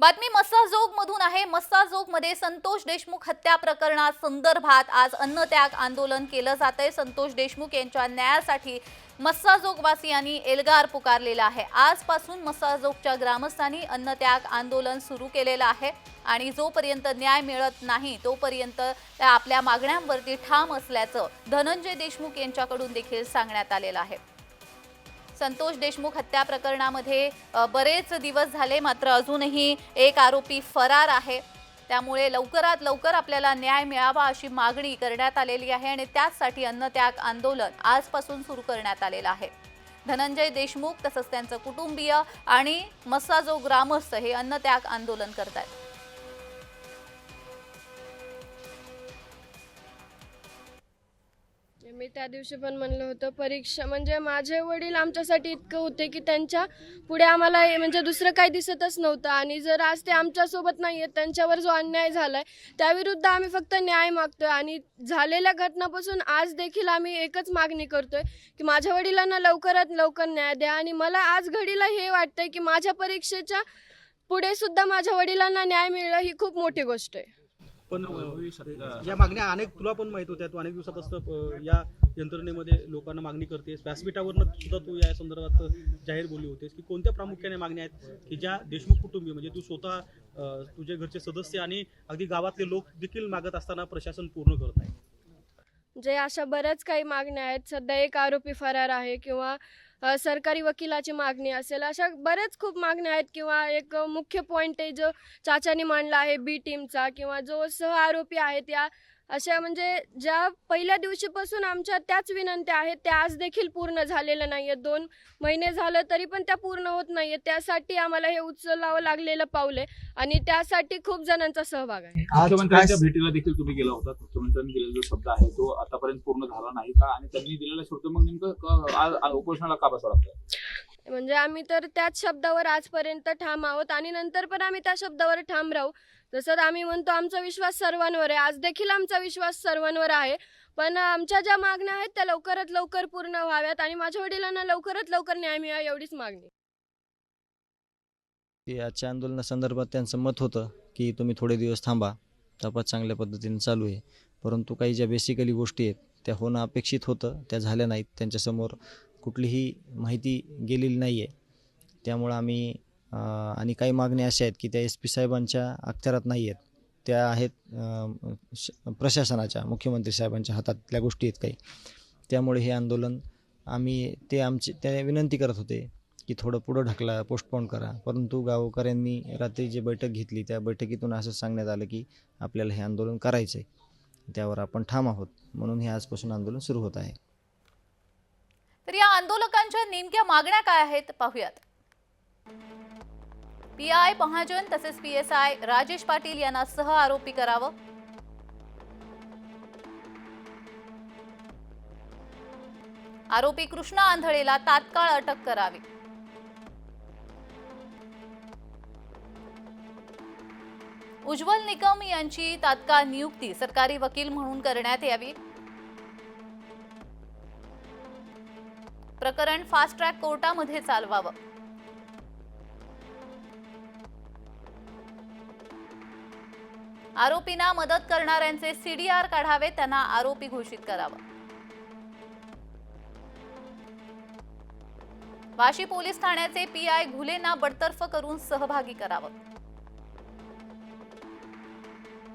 बातमी मस्साजोग मधून आहे. मस्साजोगमध्ये संतोष देशमुख हत्या प्रकरणा संदर्भात आज अन्नत्याग आंदोलन केलं जात आहे संतोष देशमुख यांच्या न्यायासाठी मस्साजोगवासियांनी एल्गार पुकारलेला आहे. आजपासून मस्साजोगच्या ग्रामस्थांनी अन्नत्याग आंदोलन सुरू केलेलं आहे आणि जोपर्यंत न्याय मिळत नाही तोपर्यंत त्या आपल्या मागण्यांवरती ठाम असल्याचं धनंजय देशमुख यांच्याकडून देखील सांगण्यात आलेलं आहे. संतोष देशमुख हत्या प्रकरणामध्ये बरेच दिवस झाले मात्र अजूनही एक आरोपी फरार आहे. त्यामुळे लवकरात लवकर आपल्याला न्याय मिळावा अशी मागणी करण्यात आलेली आहे आणि त्याचसाठी अन्नत्याग आंदोलन आजपासून सुरू करण्यात आलेलं आहे. धनंजय देशमुख तसंच त्यांचं कुटुंबीय आणि मस्साजो ग्रामस्थ हे अन्नत्याग आंदोलन करत आहेत मी त्या दिवशी पण म्हणलं होतं परीक्षा म्हणजे माझे वडील आमच्यासाठी इतकं होते की त्यांच्या पुढे आम्हाला म्हणजे दुसरं काही दिसतच नव्हतं. आणि जर आज ते आमच्यासोबत नाही आहेत त्यांच्यावर जो अन्याय झाला आहे त्याविरुद्ध आम्ही फक्त न्याय मागतोय. आणि झालेल्या घटनापासून आज देखील आम्ही एकच मागणी करतोय की माझ्या वडिलांना लवकरात लवकर न्याय द्या. आणि मला आज घडीला हे वाटतंय की माझ्या परीक्षेच्या पुढे सुद्धा माझ्या वडिलांना न्याय मिळणं ही खूप मोठी गोष्ट आहे. पण अ, या मागण्या अनेक तुला पण माहीत होत्या तू अनेक दिवसापासून या यंत्रणेमध्ये लोकांना मागणी करतेस. व्यासपीठावरनं सुद्धा तू या संदर्भात जाहीर बोलली होतेस की कोणत्या प्रामुख्याने मागण्या आहेत की ज्या देशमुख कुटुंबीय म्हणजे तू स्वतः तुझे घरचे सदस्य आणि अगदी गावातले लोक देखील मागत असताना प्रशासन पूर्ण करत आहे? जे अशा बऱ्याच काही मागण्या आहेत. सध्या एक आरोपी फरार आहे किंवा सरकारी वकिलाची मागणी असेल. अशा बऱ्याच खूप मागण्या आहेत किंवा एक मुख्य पॉईंट आहे जो चाचाने मांडला आहे बी टीमचा किंवा जो सह आरोपी आहेत या अशा म्हणजे ज्या पहिल्या दिवशीपासून आमच्या त्याच विनंत्या आहेत त्या आज देखील पूर्ण झालेल्या नाही आहेत दोन महिने झालं तरी पण त्या पूर्ण होत नाही आहेत त्यासाठी आम्हाला हे उचलावं लागलेलं पाऊल आहे आणि त्यासाठी खूप जणांचा सहभाग आहे. मुख्यमंत्र्यांच्या भेटीला देखील तुम्ही गेला होता. मुख्यमंत्र्यांनी दिलेला जो शब्द आहे तो आतापर्यंत पूर्ण झाला नाही का? आणि त्यांनी दिलेला शब्द मग नेमकं उपोषणाला का बसावं लागतं म्हणजे आम्ही तर त्याच शब्दावर आजपर्यंत ठाम आहोत आणि नंतर पण आम्ही त्या शब्दावर ठाम राहू. जसं आम्ही म्हणतो आमचा विश्वास सर्वांवर आहे. आज देखील आमचा विश्वास सर्वांवर आहे. पण आमच्या ज्या मागण्या आहेत त्या लवकरात लवकर पूर्ण व्हाव्यात आणि माझ्या वडिलांना लवकरात लवकर न्याय मिळावा एवढीच मागणी. आजच्या आंदोलनासंदर्भात त्यांचं मत होतं की तुम्ही थोडे दिवस थांबा. तपास चांगल्या पद्धतीने चालू आहे. परंतु काही ज्या बेसिकली गोष्टी आहेत त्या होणं अपेक्षित होतं त्या झाल्या नाहीत. त्यांच्यासमोर कुठलीही माहिती गेलेली नाही आहे त्यामुळं आम्ही आणि काही मागण्या अशा आहेत की त्या एस पी साहेबांच्या अखत्यारात नाही आहेत. त्या आहेत श- प्रशासनाच्या मुख्यमंत्री साहेबांच्या हातातल्या गोष्टी आहेत काही. त्यामुळे हे आंदोलन आम्ही ते आमचे त्या विनंती करत होते की थोडं पुढं ढकला पोस्टपोन करा. परंतु गावकऱ्यांनी रात्री जी बैठक घेतली त्या बैठकीतून असं सांगण्यात आलं की आपल्याला हे आंदोलन करायचं आहे त्यावर आपण ठाम आहोत. म्हणून हे आजपासून आंदोलन सुरू होत आहे. तर या आंदोलकांच्या नेमक्या मागण्या काय आहेत? पाहूयात. पी आय महाजन तसेच P S I Rajesh Patil यांना सह आरोपी करावं. आरोपी कृष्णा आंधळेला तात्काळ अटक करावी. उज्ज्वल निकम यांची तात्काळ नियुक्ती सरकारी वकील म्हणून करण्यात यावी. प्रकरण फास्ट ट्रॅक कोर्टामध्ये चालवावं. आरोपींना मदत करणाऱ्यांचे सीडीआर काढावे त्यांना आरोपी घोषित करावं. वाशी पोलीस ठाण्याचे पी आय घुलेंना बडतर्फ करून सहभागी करावं.